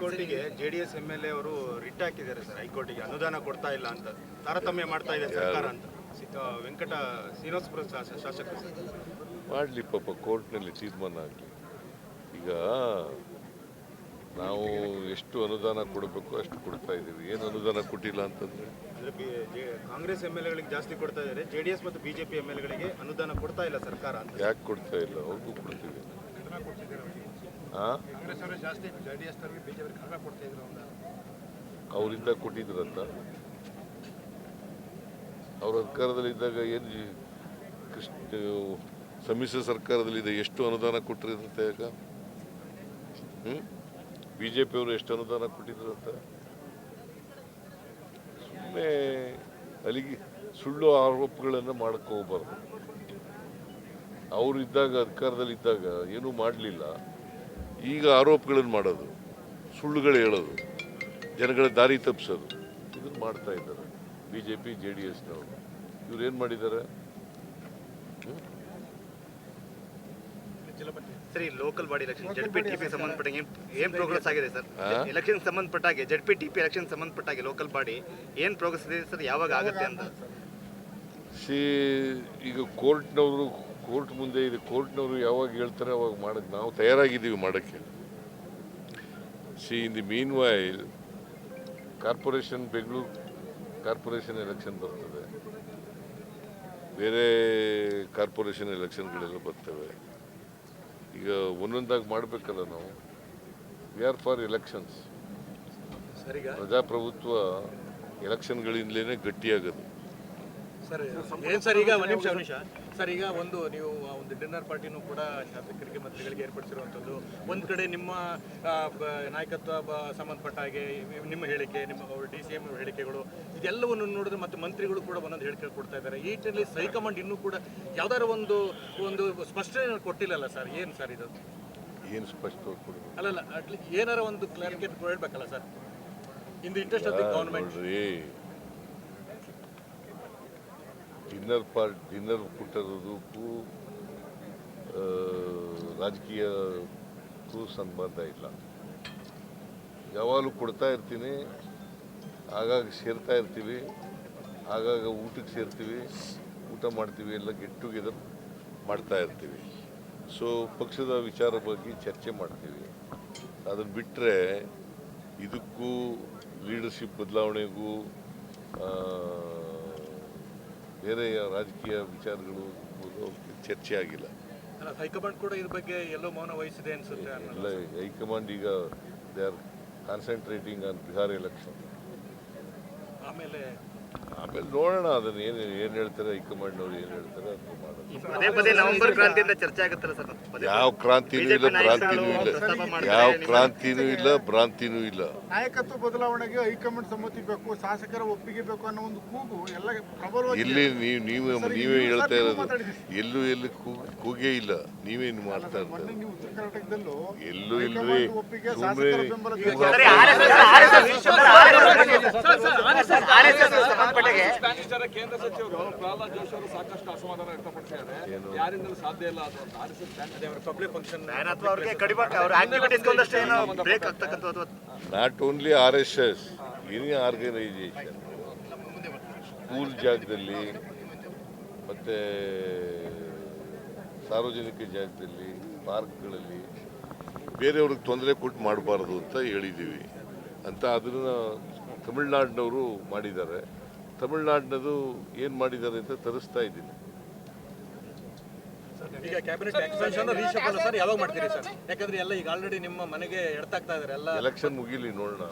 ಹೈಕೋರ್ಟಿಗೆ J D S M L A ಅವರು writ ಹಾಕಿದ್ದಾರೆ sir ಹೈಕೋರ್ಟಿಗೆ. ಅನುದಾನ ಕೊಡ್ತಾ ಇಲ್ಲ ಅಂತ. ತಾರತಮ್ಯ ಮಾಡ್ತಾ ಇದೆ ಸರ್ಕಾರ ಅಂತ. ವೆಂಕಟ ಶ್ರೀನಿವಾಸಪುರ ಶಾಸ- ಶಾಸಕರು. ಸರ್. ಮಾಡಲಿ ಪಾಪ ಕೋರ್ಟ್ನಲ್ಲಿ ತೀರ್ಮಾನ ಆಗಲಿ. ಈಗ ನಾವು ಎಷ್ಟು ಅನುದಾನ ಕೊಡಬೇಕು ಅಷ್ಟು ಕೊಡ್ತಾ ಇದ್ದೀವಿ. ಏನು ಅನುದಾನ ಕೊಟ್ಟಿಲ್ಲ ಅಂತಂದರೆ? ಅಂದ್ರೆ ಜೆ- ಕಾಂಗ್ರೆಸ್ ಎಂ ಎಲ್ ಎಗಳಿಗೆ ಜಾಸ್ತಿ ಕೊಡ್ತಾ ಇದ್ದಾರೆ. ಜೆ ಡಿ ಎಸ್ ಮತ್ತು ಬಿಜೆಪಿ ಎಂ ಎಲ್ ಎಗಳಿಗೆ ಅನುದಾನ ಕೊಡ್ತಾ ಇಲ್ಲ ಸರ್ಕಾರ ಅಂತ. ಯಾಕೆ ಕೊಡ್ತಾ ಇಲ್ಲ? ಅವ್ರಿಗೂ ಕೊಡ್ತೀವಿ. ಅವರಿಂದ ಕೊಟ್ಟಿದ್ರಂತ? ಅವ್ರ ಅಧಿಕಾರದಲ್ಲಿದ್ದಾಗ ಏನು ಕೃಷ್ಣ ಸಮ್ಮಿಶ್ರ ಸರ್ಕಾರದಲ್ಲಿದೆ ಎಷ್ಟು ಅನುದಾನ ಕೊಟ್ಟಿರಂತೆ ಈಗ? ಹ್ಞೂ ಬಿ ಜೆ ಪಿಯವರು ಎಷ್ಟು ಅನುದಾನ ಕೊಟ್ಟಿದ್ರಂತ? ಸುಮ್ಮನೆ ಅಲ್ಲಿಗೆ ಸುಳ್ಳು ಆರೋಪಗಳನ್ನು ಮಾಡಕ್ಕೆ ಹೋಗ್ಬಾರ್ದು. ಅವರು ಇದ್ದಾಗ ಅಧಿಕಾರದಲ್ಲಿದ್ದಾಗ ಏನೂ ಮಾಡಲಿಲ್ಲ. ಈಗ ಆರೋಪಗಳನ್ನು ಮಾಡೋದು ಸುಳ್ಳುಗಳು ಹೇಳೋದು ಜನಗಳ ದಾರಿ ತಪ್ಪಿಸೋದು ಇದನ್ನು ಮಾಡ್ತಾ ಇದ್ದಾರೆ B J P J D ಎಸ್ನವರು ಇವ್ರು ಏನು ಮಾಡಿದ್ದಾರೆ ಸರಿ local body election ZP TP ಸಂಬಂಧಪಟ್ಟಾಗ ಏನ್ ಪ್ರೋಗ್ರೆಸ್ ಆಗಿದೆ ಸರ್? ಎಲೆಕ್ಷನ್ ಸಂಬಂಧಪಟ್ಟಾಗೆ ಜಡ್ಪಿ ಟಿಪಿ ಎಲೆಕ್ಷನ್ ಸಂಬಂಧಪಟ್ಟಾಗೆ ಲೋಕಲ್ ಬಾಡಿ ಏನ್ ಪ್ರೋಗ್ರೆಸ್ ಇದೆ ಸರ್? ಯಾವಾಗ ಆಗುತ್ತೆ ಅಂತ? ಸಿ ಈಗ ಕೋರ್ಟ್ನವರು ಕೋರ್ಟ್ ಮುಂದೆ ಇದೆ ಕೋರ್ಟ್ನವರು ಯಾವಾಗ ಹೇಳ್ತಾರೆ ಅವಾಗ ಮಾಡೋಕ್ಕೆ ನಾವು ತಯಾರಾಗಿದ್ದೀವಿ ಮಾಡೋಕ್ಕೆ. See in the mean while corporation Bengaluru corporation election ಬರ್ತದೆ. ಬೇರೆ ಕಾರ್ಪೊರೇಷನ್ ಎಲೆಕ್ಷನ್ಗಳೆಲ್ಲ ಬರ್ತವೆ. ಈಗ ಒಂದೊಂದಾಗಿ ಮಾಡಬೇಕಲ್ಲ ನಾವು. We are for elections. ಪ್ರಜಾಪ್ರಭುತ್ವ ಎಲೆಕ್ಷನ್ಗಳಿಂದಲೇ ಗಟ್ಟಿಯಾಗೋದು. ಸರ್ ಈಗ ಒಂದು ನಿಮಿಷ ಒಂದು ನಿಮಿಷ. ಸರ್ ಈಗ ಒಂದು ನೀವು ಒಂದು ಡಿನ್ನರ್ ಪಾರ್ಟಿನೂ ಕೂಡ ಶಾಸಕರಿಗೆ ಮಂತ್ರಿಗಳಿಗೆ ಏರ್ಪಡಿಸಿರುವಂಥದ್ದು. ಒಂದು ಕಡೆ ನಿಮ್ಮ ನಾಯಕತ್ವ ಸಂಬಂಧಪಟ್ಟ ಹಾಗೆ ನಿಮ್ಮ ಹೇಳಿಕೆ ನಿಮ್ಮ ಡಿ ಸಿ ಎಂ ಹೇಳಿಕೆಗಳು ಇದೆಲ್ಲವನ್ನು ನೋಡಿದ್ರೆ ಮತ್ತು ಮಂತ್ರಿಗಳು ಕೂಡ ಒಂದೊಂದು ಹೇಳಿಕೆ ಕೊಡ್ತಾ ಇದ್ದಾರೆ. ಈ ನಿಟ್ಟಿನಲ್ಲಿ ಹೈಕಮಾಂಡ್ ಇನ್ನೂ ಕೂಡ ಯಾವ್ದಾರ ಒಂದು ಒಂದು ಸ್ಪಷ್ಟನೆ ಕೊಟ್ಟಿಲ್ಲಲ್ಲ ಸರ್ ಏನು ಸರ್ ಇದು? ಏನು ಸ್ಪಷ್ಟವಾಗಿ ಕೊಡಬೇಕು? ಅಲ್ಲಲ್ಲ ಅಟ್ಲೀಸ್ಟ್ ಏನಾರ ಒಂದು ಕ್ಲಾರಿಫಿಕೇಟ್ ಹೇಳ್ಬೇಕಲ್ಲ sir? In the interest of the government dinner part, dinner ಕೊಟ್ಟಿರೋದಕ್ಕೂ ರಾಜಕೀಯಕ್ಕೂ ಸಂಬಂಧ ಇಲ್ಲ. ಯಾವಾಗಲೂ ಕೊಡ್ತಾ ಇರ್ತೀನಿ, ಆಗಾಗ ಸೇರ್ತಾ ಇರ್ತೀವಿ, ಆಗಾಗ ಊಟಕ್ಕೆ ಸೇರ್ತೀವಿ, ಊಟ ಮಾಡ್ತೀವಿ, ಎಲ್ಲ ಗೆಟ್ ಟುಗೆದರ್ ಮಾಡ್ತಾ ಇರ್ತೀವಿ. ಸೊ ಪಕ್ಷದ ವಿಚಾರ ಬಗ್ಗೆ ಚರ್ಚೆ ಮಾಡ್ತೀವಿ. ಅದನ್ನು ಬಿಟ್ಟರೆ ಇದಕ್ಕೂ ಲೀಡರ್ಶಿಪ್ ಬದಲಾವಣೆಗೂ ಬೇರೆ ರಾಜಕೀಯ ವಿಚಾರಗಳು ಚರ್ಚೆ ಆಗಿಲ್ಲ ಹೈಕಮಾಂಡ್ ಕೂಡ ಇದ್ರ ಬಗ್ಗೆ ಎಲ್ಲೋ ಮೌನ ವಹಿಸಿದೆ ಅನ್ಸುತ್ತೆ ಇಲ್ಲ ಹೈಕಮಾಂಡ್ ಈಗ they are concentrating on Bihar election. ಆಮೇಲೆ ಆಮೇಲೆ ನೋಡೋಣ ಅದನ್ನ ಏನು ಏನು ಹೇಳ್ತಾರೆ ಹೈಕಮಾಂಡ್ನವ್ರು ಏನು ಹೇಳ್ತಾರೆ ಅದನ್ನು ಮಾಡೋದು ಪದೇ ಪದೇ ನವೆಂಬರ್ ಕ್ರಾಂತಿಯಿಂದ ಚರ್ಚೆ ಆಗುತ್ತಲ್ಲ ಸರ್ ಯಾವ ಕ್ರಾಂತಿನೂ ಇಲ್ಲ ಭ್ರಾಂತಿನೂ ಇಲ್ಲ ಯಾವ ಕ್ರಾಂತಿನೂ ಇಲ್ಲ ಭ್ರಾಂತಿನೂ ಇಲ್ಲ ನಾಯಕತ್ವ ಬದಲಾವಣೆಗೆ ಹೈಕಮಾಂಡ್ ಸಮ್ಮತಿ ಬೇಕು ಶಾಸಕರ ಒಪ್ಪಿಗೆ ಬೇಕು ಅನ್ನೋ ಒಂದು ಕೂಗು ಎಲ್ಲ ಪ್ರಬಲವಾಗಿ ಇಲ್ಲಿ ನೀವು ನೀವೇ ಸರ್, ನೀವೇ ಹೇಳ್ತಾ ಸರ್, ಇರೋದು. ಎಲ್ಲೂ ಎಲ್ಲಿ ಕೂಗ್ ಇಲ್ಲ ನೀವೇನು ಮಾಡ್ತಾ ಇರ್ತಾರೆ ನೀವು ಉತ್ತರ ಕರ್ನಾಟಕದಲ್ಲೂ ಎಲ್ಲೂ ಇಲ್ರಿ ಸುಮ್ಮನೆ ಬ್ಯಾನಿಸ್ಟರ್ ಕೇಂದ್ರ ಸಚಿವರು ಪ್ರಹ್ಲಾದ್ ಜೋಶಿ ಅವರು ಸಾಕಷ್ಟು ಅಸಮಾಧಾನ ವ್ಯಕ್ತಪಡಿಸಿದ್ದಾರೆ ಯಾರಿಂದಲೂ ಸಾಧ್ಯ ಇಲ್ಲ ಅದು ಅಂತ ಆರ್ ಎಸ್ ಎಸ್ ಅದೇ ಅವರ ಪಬ್ಲಿಕ್ ಫಂಕ್ಷನ್ ಅಥವಾ ಅವ್ರಿಗೆ ಕಡಿಮೆ ಅವ್ರ ಆಕ್ಟಿವಿಟೀಸ್ ಒಂದಷ್ಟು ಏನೋ ಬ್ರೇಕ್ ಆಗ್ತಕ್ಕಂಥದ್ದು not only R S S any organisation school ಜಾಗದಲ್ಲಿ ಮತ್ತು ಸಾರ್ವಜನಿಕ ಜಾಗದಲ್ಲಿ ಪಾರ್ಕ್ಗಳಲ್ಲಿ ಬೇರೆಯವ್ರಿಗೆ ತೊಂದರೆ ಕೊಟ್ಟು ಮಾಡಬಾರ್ದು ಅಂತ ಹೇಳಿದ್ದೀವಿ. ಅಂತ ಅದನ್ನು ತಮಿಳ್ನಾಡಿನವರು ಮಾಡಿದ್ದಾರೆ. ತಮಿಳ್ನಾಡಿನದು ಏನು ಮಾಡಿದ್ದಾರೆ ಅಂತ ತರಿಸ್ತಾ ಇದ್ದೀನಿ. ಈಗ ಕ್ಯಾಬಿನೆಟ್ ಎಕ್ಸ್ಪೆನ್ಷನ್ ರೀಶಫಲ್ ಸರ್ ಯಾವಾಗ ಮಾಡ್ತೀರಿ ಸರ್? ಯಾಕಂದ್ರೆ ಎಲ್ಲ ಈಗ ಆಲ್ರೆಡಿ ನಿಮ್ಮ ಮನೆಗೆ ಎಡ್ತಾಗ್ತಾ ಇದಾರೆ ಎಲ್ಲ ಎಲೆಕ್ಷನ್ ಮುಗಿಲಿ ನೋಡೋಣ.